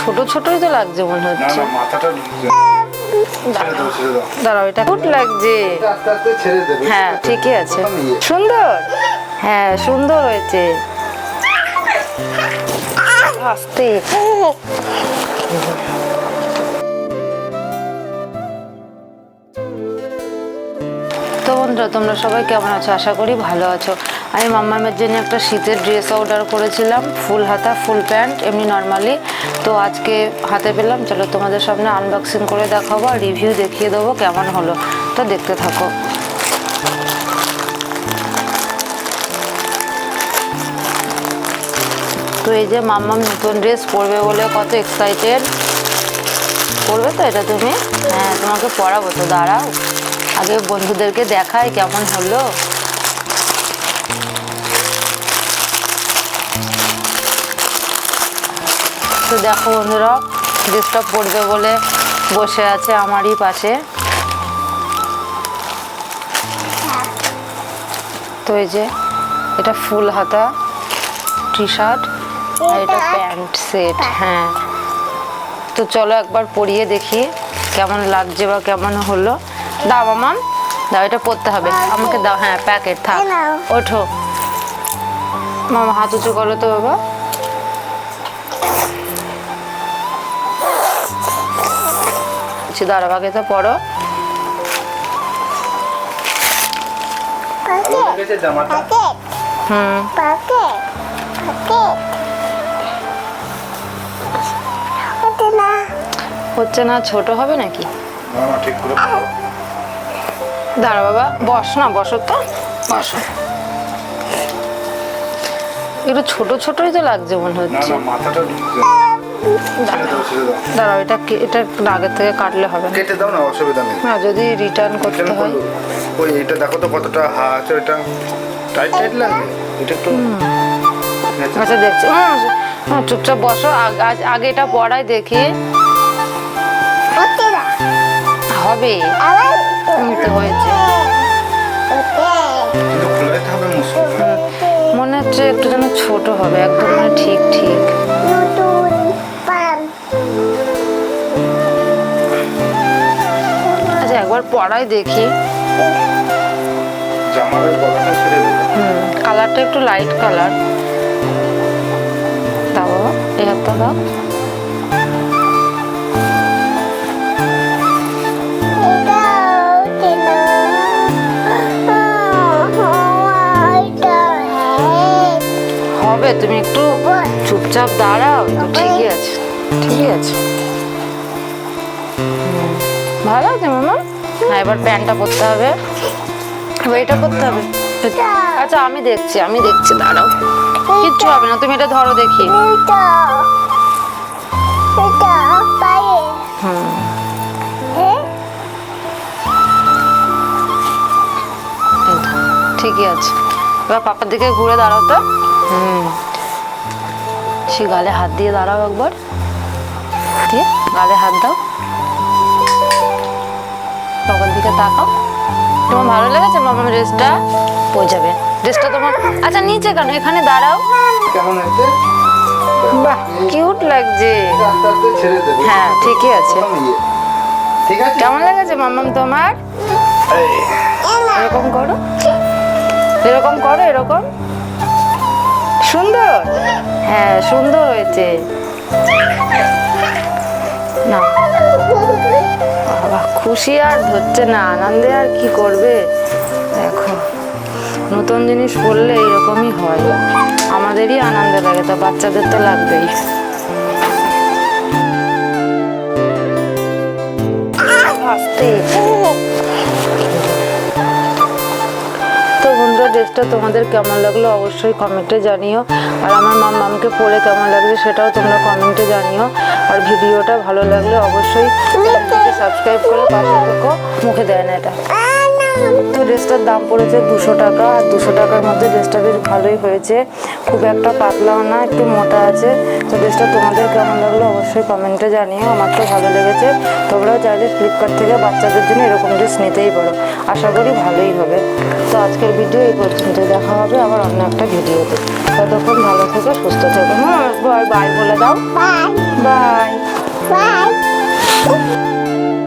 ছোট ছোটই তো লাগছে মনে হচ্ছে। মাথাটা দাঁড়াও এটা গুড লাগছে। হ্যাঁ ঠিকই আছে। সুন্দর। হ্যাঁ সুন্দর হয়েছে। আস্তে। তো বন্ধুরা তোমরা সবাই কেমন আছো? আশা করি ভালো আছো। আমি মাম্মামের জন্য একটা শীতের ড্রেস অর্ডার করেছিলাম, ফুল হাতা, ফুল প্যান্ট, এমনি নর্মালি তো আজকে হাতে পেলাম, চলো তোমাদের সামনে আনবক্সিং করে দেখাবো আর রিভিউ দেখিয়ে দেবো কেমন হলো। তো দেখতে থাকো। তো এই যে মাম্মাম নতুন ড্রেস পরবে বলে কত এক্সাইটেড পরবে তো এটা তুমি? হ্যাঁ তোমাকে পরাবো তো, দাঁড়াও। আগে বন্ধুদেরকে দেখাই কেমন হলো। তো দেখো বন্ধুরা ড্রেসটা পরবে বলে বসে আছে আমারই পাশে। তো এই যে এটা ফুল হাতা টি শার্ট আর এটা প্যান্ট সেট হ্যাঁ। তো চলো একবার পরিয়ে দেখি কেমন লাগছে বা কেমন হলো। দাও মামাম দাও এটা পরতে হবে। আমাকে দাও হ্যাঁ প্যাকেট থাক। ওঠো। মামা হাত উঁচু করো তো বাবা। দাঁড়াও আগে তো পড়ো। হুম। হচ্ছে না। ছোট হবে নাকি? না না ঠিক করে পরো। দাঁড়া বাবা বস না বসো তো। বসো। একটু ছোট ছোটই তো লাগছে মনে হচ্ছে। মাথাটা দাঁড়াও এটা এটা আগের থেকে কাটলে হবে না। কেটে দাও না অসুবিধা নেই। না যদি রিটার্ন করতে হয়। ওই এটা দেখো তো কতটা হা আছে এটা টাইট টাইট লাগবে? এটা একটু আচ্ছা দেখছি। হুম, চুপচাপ বসো। আজ- আগে এটা পড়াই দেখি। হবে। নিতে হয়েছে। মনে হচ্ছে একটু যেন ছোট হবে একদম মানে ঠিক ঠিক। একবার পড়াই দেখি। কালারটা একটু লাইট কালার দাও হাতটা হেড হবে তুমি একটু চুপচাপ দাঁড়াও তো ঠিকই আছে ঠিকই আছে। ভালো আছে মামা? হ্যাঁ এবার প্যান্টটা পরতে হবে। এটা পরতে হবে। আচ্ছা আমি দেখছি আমি দেখছি, দাঁড়াও। কিচ্ছু হবে না, তুমি এটা ধরো দেখি। ঠিকই আছে। এবার পাপার দিকে ঘুরে দাঁড়াও তো। হুম। সে গালে হাত দিয়ে দাঁড়াও একবার। দিয়ে গালে হাত দাও। দিকে তাকাও। তোমার ভালো লেগেছে? মামা ড্রেসটা হয়ে যাবে। ড্রেসটা তোমার আচ্ছা নিচে কেন? এখানে দাঁড়াও। কেমন হয়েছে? বাহ কিউট লাগছে। হ্যাঁ ঠিকই আছে। ঠিক আছে? কেমন লেগেছে মামাম তোমার? এরকম করো। এরকম করো এরকম। সুন্দর? হ্যাঁ সুন্দর হয়েছে। খুশি আর ধরছে না, আনন্দে আর কি করবে? দেখো, নতুন জিনিস পড়লে এরকমই হয়। আমাদেরই আনন্দ লাগে, তো বাচ্চাদের তো লাগবেই। তো বন্ধুরা, ড্রেসটা তোমাদের কেমন লাগল অবশ্যই কমেন্টে জানিও। আর আমার মাম মামকে পরে কেমন লাগছে সেটাও তোমরা কমেন্টে জানিও। আর ভিডিওটা ভালো লাগলে অবশ্যই চ্যানেলটিকে সাবস্ক্রাইব করে পাশে থেকো। মুখে দেয় না এটা। তো ড্রেসটার দাম পড়েছে দুশো টাকা আর দুশো টাকার মধ্যে ড্রেসটা বেশ ভালোই হয়েছে। খুব একটা পাতলাও না একটু মোটা আছে। তো ড্রেসটা তোমাদের কেমন লাগল অবশ্যই কমেন্টে জানিও আমার তো ভালো লেগেছে। তোমরাও চাইলে ফ্লিপকার্ট থেকে বাচ্চাদের জন্য এরকম ড্রেস নিতেই পারো। আশা করি ভালোই হবে। তো আজকের ভিডিও এই পর্যন্ত দেখা হবে আবার অন্য একটা ভিডিওতে ততক্ষণ ভালো থেকো সুস্থ থেকো। হ্যাঁ বাই বাই বলে দাও। Bye bye Oh.